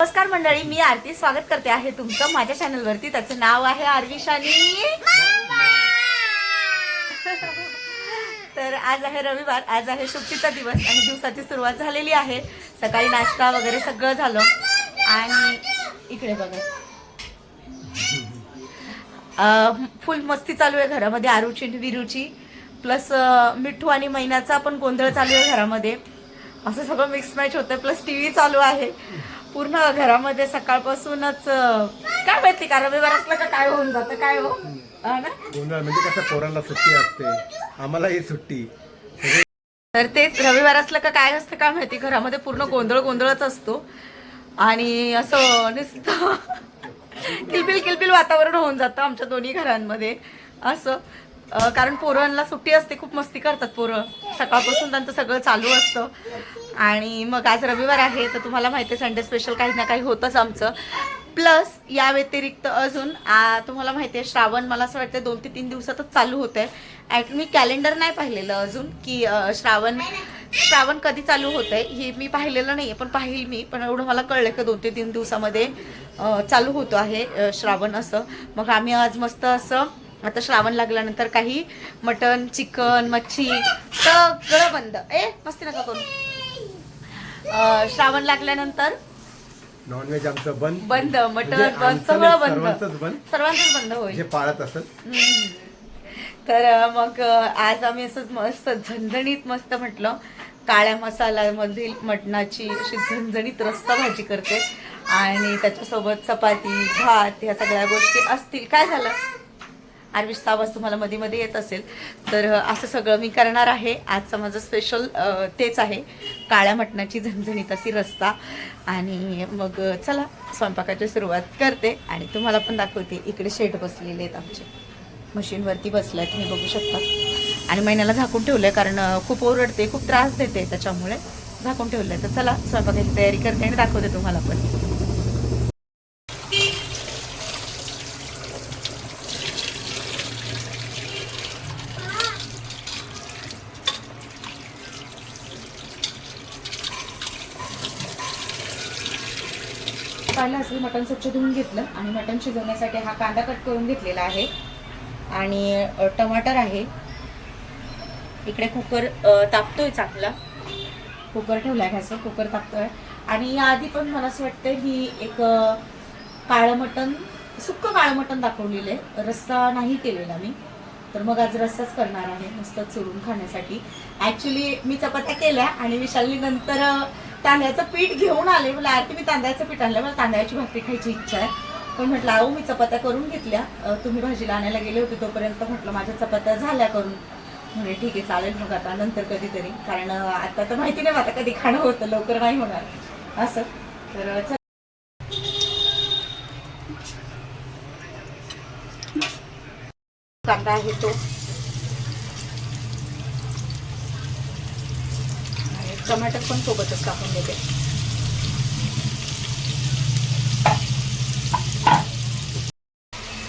नमस्कार मंडळी मी आरती. स्वागत करते आहे तुमचं माझ्या चॅनलवरती. त्याचं नाव आहे आरविशानी. तर आज आहे रविवार. आज आहे सुट्टीचा दिवस आणि दिवसाची सुरुवात झालेली आहे. सकाळी नाश्ता वगैरे सगळं झालं. आणि इकडे बघा. फुल मस्ती चालू आहे घरामध्ये आरुची विरुची विरूची. प्लस मिठू आणि महिन्याचा पण गोंधळ चालू आहे घरामध्ये. असं सगळं मिक्स मॅच होतं प्लस टी व्ही चालू आहे. पूर्ण घरामध्ये सकाळपासूनच काय माहिती का रविवार असलं का काय होऊन जातं काय हो? हा ना? गोंधळ म्हणजे कसं पोरांना सुट्टी असते. आम्हालाही सुट्टी. तर तेच रविवार असलं का काय असतं काय माहिती घरामध्ये पूर्ण गोंधळ गोंधळच असतो. आणि असं नुसतं किलबिल किलबिल वातावरण होऊन जातं आमच्या दोन्ही घरांमध्ये. असं कारण पोरांना सुट्टी असते खूप मस्ती करतात पोरं. सकाळपासून त्यांचं सगळं चालू असतं. आणि मग आज रविवार आहे तर तुम्हाला माहिती आहे संडे स्पेशल काही ना काही होतंच आमचं. प्लस या व्यतिरिक्त अजून तुम्हाला माहिती आहे श्रावण मला असं वाटतं दोन ते तीन दिवसातच चालू होत आहे ॲट मी कॅलेंडर नाही पाहिलेलं अजून की श्रावण श्रावण कधी चालू होत आहे हे मी पाहिलेलं नाही आहे पण पाहिल मी पण एवढं मला कळलं की दोन ते तीन दिवसामध्ये चालू होतो आहे श्रावण असं. मग आम्ही आज मस्त असं आता श्रावण लागल्यानंतर काही मटन चिकन मच्छी सगळं बंद. ए मस्ती नका करू. श्रावण लागल्यानंतर नॉनव्हेज आमचं बंद. बंद मटन म्हणजे बंद आमचं सगळं बंद. सर्वांचंच बंद. बंद होईल. जे पाळत असत. तर मग आज आम्ही असंच मस्त झणझणीत मस्त म्हटलं. काळ्या मसाल्यामधील मटणाची अशी झणझणीत रस्सा भाजी करते. आणि त्याच्यासोबत चपाती भात ह्या सगळ्या गोष्टी असतील. काय झालं? आरविशचा आवाज तुम्हाला मध्ये मध्ये येत असेल. तर असं सगळं मी करणार आहे. आजचं माझं स्पेशल तेच आहे. काळ्या मटणाची झणझणीत अशी रस्ता आणि मग चला स्वयंपाकाची सुरुवात करते. आणि तुम्हाला पण दाखवते इकडे शेड बसलेले आहेत आमचे. मशीनवरती बसलाय तुम्ही बघू शकता. आणि महिन्याला झाकून ठेवलंय कारण खूप ओरडते खूप त्रास देते त्याच्यामुळे झाकून ठेवलंय. तर चला स्वयंपाकाची तयारी करते आणि दाखवते तुम्हाला पण. मी मटण स्वच्छ धुवून घेतलं आणि मटण शिजवण्यासाठी हा कांदा कट करून घेतलेला आहे. आणि टमाटर आहे. इकडे कुकर तापतोय चांगला. कुकर ठेवला आहे घ्यायचं कुकर तापतोय. आणि याआधी पण मला असं वाटतं की एक काळं मटण सुक्कं काळं मटण दाखवलेलं आहे. रस्सा नाही केलेला मी. तर मग आज रस्साच करणार आहे. मस्त चुरून खाण्यासाठी. ॲक्च्युली मी चपात्या केल्या आणि विशालनी नंतर तांदळाचं पीठ घेऊन आले मला आरती मी तांदळाचं पीठ आणलं मला तांदळाची भाकरी खायची इच्छा आहे. पण म्हटलं अहो मी चपात्या करून घेतल्या. तुम्ही भाजीला आणायला गेले होते तोपर्यंत म्हटलं माझ्या चपात्या झाल्या करून. म्हणे ठीक आहे चालेल मग आता नंतर कधीतरी. कारण आता तर माहिती नाही आता कधी खाणं होतं लवकर नाही होणार. असं. तर कांदा आहे तो आणि टमाटर पण सोबतच कापून देते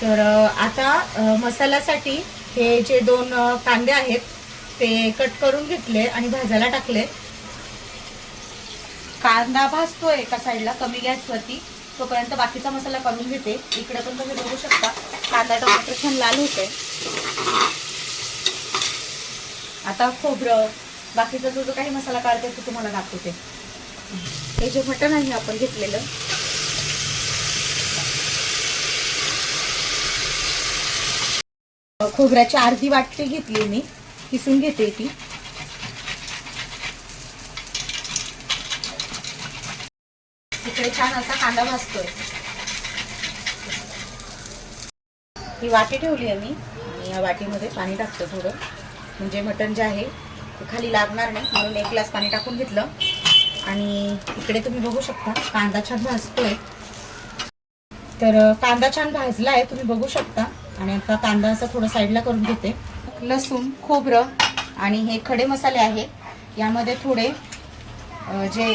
तर आता मसाल्यासाठी हे जे दोन कांदे आहेत ते कट करून घेतले आणि भाजायला टाकले. कांदा भाजतोय एका साईडला कमी गॅसवरती तोपर्यंत बाकीचा मसाला करून घेते. इकडे पण तुम्ही बघू शकता कांदा टमाटर छान लाल होते आता खोबरं बाकीचा जो जो काही मसाला काढते तो तुम्हाला दाखवते. हे जे मटण आहे आपण घेतलेलं. खोबऱ्याची अर्धी वाटते घेतली मी किसून घेते ती. इकडे छान असा कांदा भाजतोय. ही वाटी ठेवली आहे मी. आणि या वाटीमध्ये पाणी टाकतो थोडं. म्हणजे मटण जे आहे खाली लागणार नाही म्हणून एक ग्लास पाणी टाकून घेतलं. आणि इकडे तुम्ही बघू शकता कांदा छान भाजतोय. तर कांदा छान भाजला आहे तुम्ही बघू शकता. आणि आता कांदा असा थोडं साईडला करून घेते. लसूण खोबरं आणि हे खडे मसाले आहेत यामध्ये थोडे जे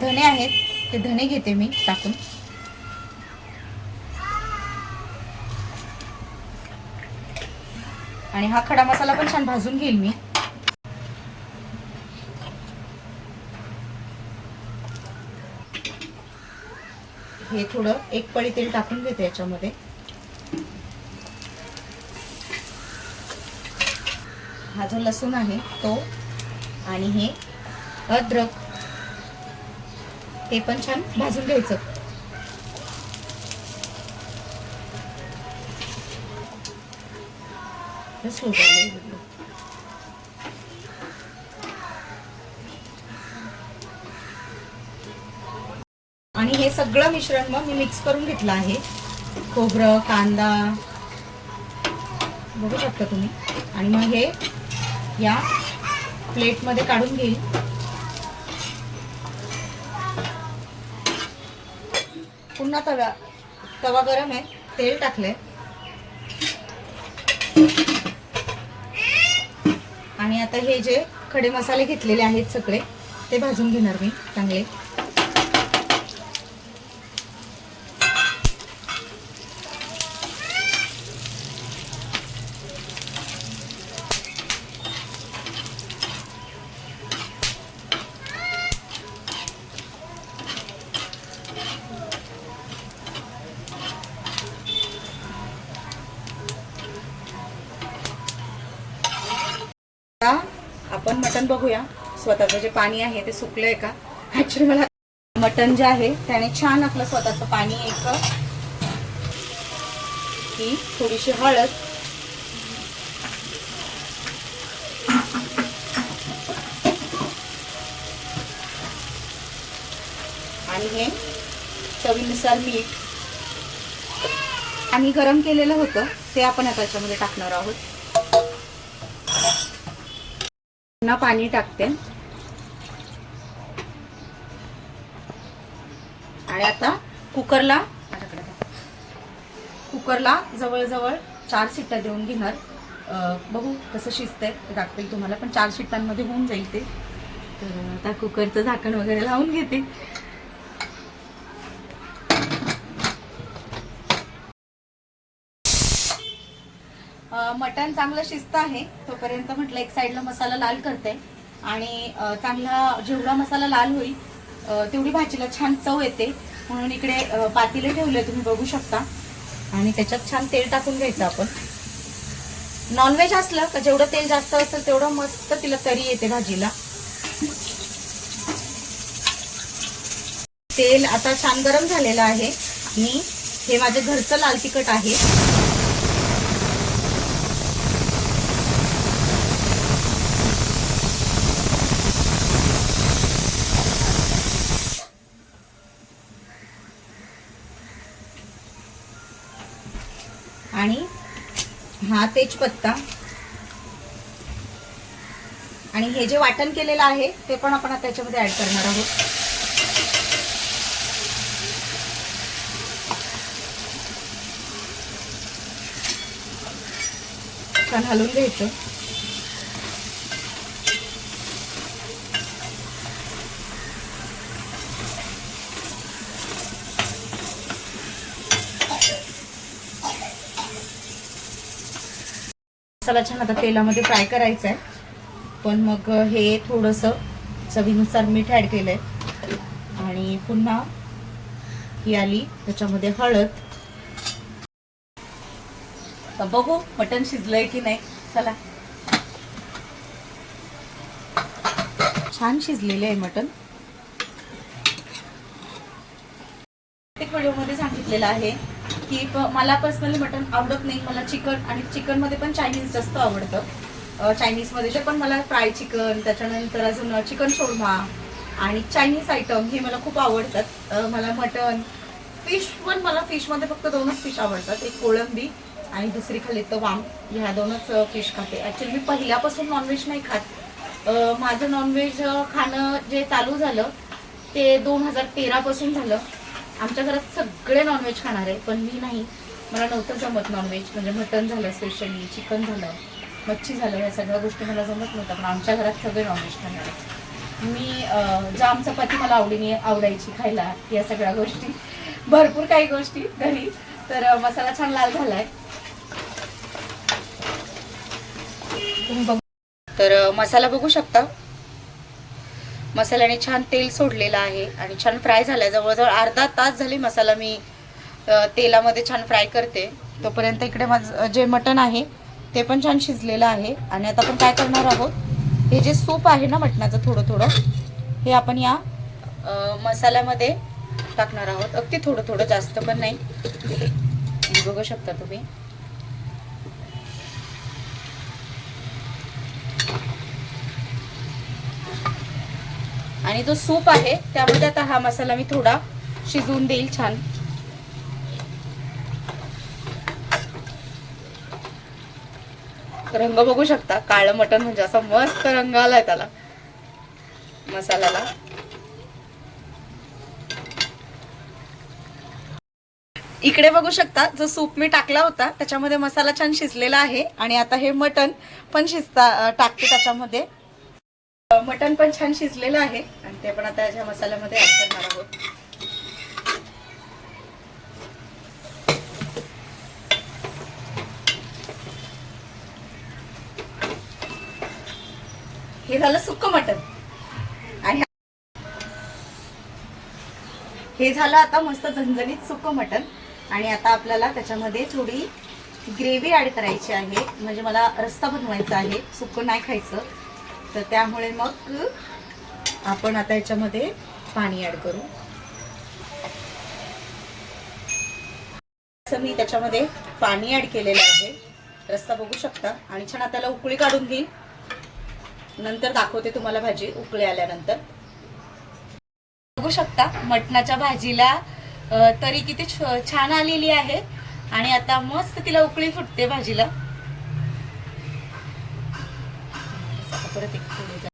धने आहेत ते धने घेते मी टाकून. आणि हा खडा मसाला पण छान भाजून घेईल मी. हे थोडं एक पळी तेल टाकून घेते याच्यामध्ये. हा जो लसूण आहे तो आणि हे अद्रक ते पण छान भाजून घ्यायचं. हे आणि हे सगळं मिश्रण मग मी मिक्स करून घेतलं आहे. खोबरं कांदा. बघू शकता तुम्ही. आणि मग हे या प्लेटमध्ये काढून घेईल. पुन्हा तवा तवा गरम आहे. तेल टाकलंय. आणि आता हे जे खडे मसाले घेतलेले आहेत सगळे ते भाजून घेणार मी चांगले. आपण मटण बघूया. स्वतःचं जे पाणी आहे ते सुकलंय का? ऍक्च्युली मला मटण जे आहे त्याने छान आपलं स्वतःचं पाणी एक ही थोडीशी हळद. आणि हे चवीनुसार मीठ. आम्ही गरम केलेलं होतं ते आपण त्याच्यामध्ये टाकणार आहोत. पुन्हा पाणी टाकते. आणि आता कुकरला कुकरला जवळजवळ चार शिट्ट्या देऊन घेणार. बघू कसं शिजतंय ते दाखवेल तुम्हाला पण चार शिट्ट्यांमध्ये होऊन जाईल ते. तर आता कुकरचं झाकण वगैरे लावून घेते. मटण चांगलं शिजतं आहे. तोपर्यंत म्हटलं एक साईडला मसाला लाल करते. आणि चांगला जेवढा मसाला लाल होईल तेवढी भाजीला छान चव येते. म्हणून इकडे पातीले ठेवले तुम्ही बघू शकता. आणि त्याच्यात छान तेल टाकून घ्यायचं आपण. नॉनव्हेज असलं का जेवढं तेल जास्त असेल तेवढं मस्त तिला तरी येते भाजीला. तेल आता छान गरम झालेलं आहे. मी हे माझं घरचं लाल तिखट आहे आणि हा तेजपत्ता. आणि हे जे वाटण केलेलं आहे ते पण आपण त्याच्यामध्ये ऍड करणार आहोत. छान हलवून घ्यायचं. मसाला छान आता तेलामध्ये फ्राय करायचा आहे पण मग हे थोडंसं चवीनुसार मीठ ॲड केलं आहे आणि पुन्हा ही आली त्याच्यामध्ये हळद. बघू मटण शिजलंय की नाही. चला. छान शिजलेले आहे मटण. प्रत्येक व्हिडिओमध्ये सांगितलेलं आहे. की प- मला पर्सनली मटण आवडत नाही. मला चिकन आणि चिकनमध्ये पण चायनीज जास्त आवडतं. चायनीजमध्ये जे पण मला फ्राय चिकन त्याच्यानंतर अजून चिकन शोरमा आणि चायनीज आयटम हे मला खूप आवडतात. मला मटण फिश पण मला फिशमध्ये फक्त दोनच फिश आवडतात. एक कोळंबी आणि दुसरी खाली तर वाम. ह्या दोनच फिश खाते. ॲक्च्युली मी पहिल्यापासून नॉनव्हेज नाही खात. माझं नॉनव्हेज खाणं जे चालू झालं ते दोन हजार तेरापासून झालं. आमच्या घरात सगळे नॉनव्हेज खाणार आहे पण मी नाही. मला नव्हतं जमत नॉनव्हेज म्हणजे मटन झालं स्पेशली चिकन झालं मच्छी झालं या सगळ्या गोष्टी मला जमत नव्हत्या पण आमच्या घरात सगळे नॉनव्हेज खाणार आहे मी जो जाम चपाती मला आवडीने आवडायची खायला या सगळ्या गोष्टी. भरपूर काही गोष्टी घरी. तर मसाला छान लाल झालाय. तुम्ही बघू तर मसाला बघू शकता. मसाल्याने छान तेल सोडलेलं आहे आणि छान फ्राय झालाय जवळजवळ अर्धा तास झाली मसाला मी तेलामध्ये छान फ्राय करते. तोपर्यंत इकडे माझं जे मटण आहे ते पण छान शिजलेलं आहे. आणि आता आपण काय करणार आहोत? हे जे सूप आहे ना मटणाचं थोडं थोडं हे आपण या मसाल्यामध्ये टाकणार आहोत. अगदी थोडं थोडं जास्त पण नाही. बघू शकता तुम्ही. आणि जो सूप आहे त्यामध्ये आता हा मसाला मी थोडा शिजवून देईल छान. रंग बघू शकता काळं मटण म्हणजे असा मस्त रंग आलाय त्याला मसाल्याला. इकडे बघू शकता जो सूप मी टाकला होता त्याच्यामध्ये मसाला छान शिजलेला आहे आणि आता हे मटण पण शिजता टाकते त्याच्यामध्ये. मटण पण छान शिजलेलं आहे. ते पण आता ह्या मसाल्यामध्ये ऍड करणार आहोत. हे झालं सुक्क मटण. आणि हे झालं आता मस्त झणझणीत सुक्क मटण. आणि आता आपल्याला त्याच्यामध्ये थोडी ग्रेव्ही ऍड करायची आहे. म्हणजे मला रस्ता बनवायचा आहे. सुक्क नाही खायचं. तर त्यामुळे मग आपण आता याच्यामध्ये पाणी ऍड करू. असं मी त्याच्यामध्ये पाणी ऍड केलेलं आहे. रस्ता बघू शकता. आणि छान त्याला उकळी काढून घेईन. नंतर दाखवते तुम्हाला भाजी उकळी आल्यानंतर. बघू शकता मटणाच्या भाजीला तरी किती छान आलेली आहे. आणि आता मस्त तिला उकळी फुटते भाजीला. परत एक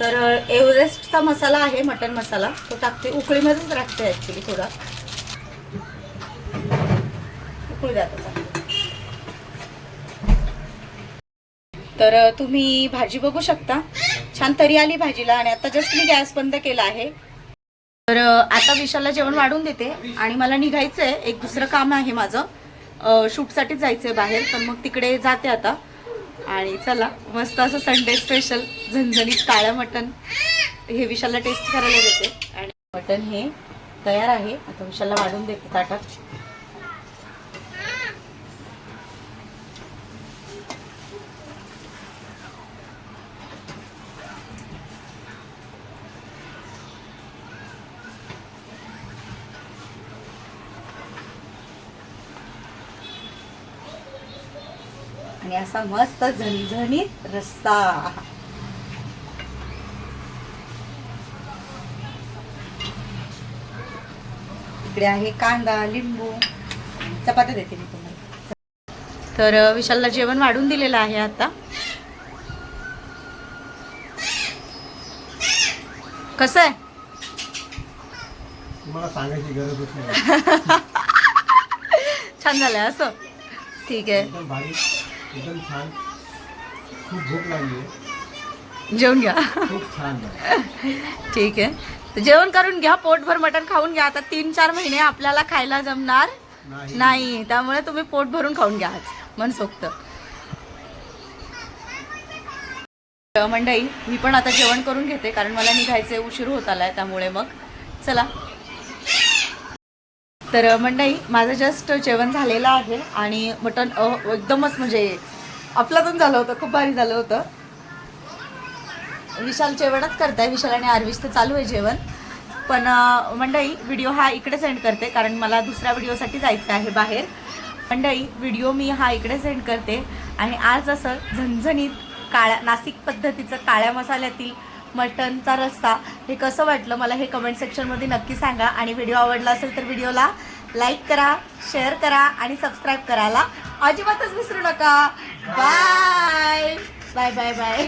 तर एव्हरेस्टचा मसाला आहे मटन मसाला. तो टाकते उकळीमध्येच टाकते ॲक्च्युली थोडा. उकळी द्या तर तुम्ही भाजी बघू शकता. छान तरी आली भाजीला आणि आता जस्ट मी गॅस बंद केला आहे. तर आता विशालला जेवण वाढून देते आणि मला निघायचं आहे एक दुसरं काम आहे माझं. शूटसाठीच जायचं आहे बाहेर तर मग तिकडे जाते आता. आणि चला मस्त असं संडे स्पेशल झणझणीत काळं मटण. हे विशालला टेस्ट करायला देते. आणि मटण हे तयार आहे. आता विशालला वाढून देते ताटात. आणि असा मस्त झणझणीत रस्सा. इकडे आहे कांदा लिंबू. चपात्या देते मी तुम्हाला. तर विशालला जेवण वाढून दिलेलं आहे आता. कसं आहे? तुम्हाला सांगायची गरजच नाही. छान झालंय असं. ठीक आहे. एकदम छान. खूप भूक लागली आहे. जेवून घ्या. खूप छान झालं. ठीक आहे. तर जेवण करून घ्या पोटभर मटण खाऊन घ्या. आता तीन चार महिने आपल्याला खायला जमणार नाही. त्यामुळे तुम्ही पोट भरून खाऊन घ्या आज. मनसोक्त मंडळी मी पण आता जेवण करून घेते कारण मला निघायचे उशीर होत आलाय त्यामुळे मग. चला. तर मंडई माझं जस्ट जेवण झालेलं आहे आणि मटण एकदमच म्हणजे आपल्यातून झालं होतं खूप भारी झालं होतं. विशाल जेवणच करताय विशाल आणि आरविश तर चालू आहे जेवण. पण मंडई व्हिडिओ हा इकडे सेंड करते कारण मला दुसऱ्या व्हिडिओसाठी जायचं आहे बाहेर. मंडई व्हिडिओ मी हा इकडे सेंड करते आणि आज असं झणझणीत काळ्या नाशिक पद्धतीचं काळ्या मसाल्यातील मटनचा रस्सा. हे कसं वाटलं मला हे कमेंट सेक्शनमध्ये नक्की सांगा. आणि व्हिडिओ आवडला असेल तर व्हिडिओला लाईक करा शेअर करा आणि सबस्क्राईब करायला अजिबातच विसरू नका. Bye bye bye bye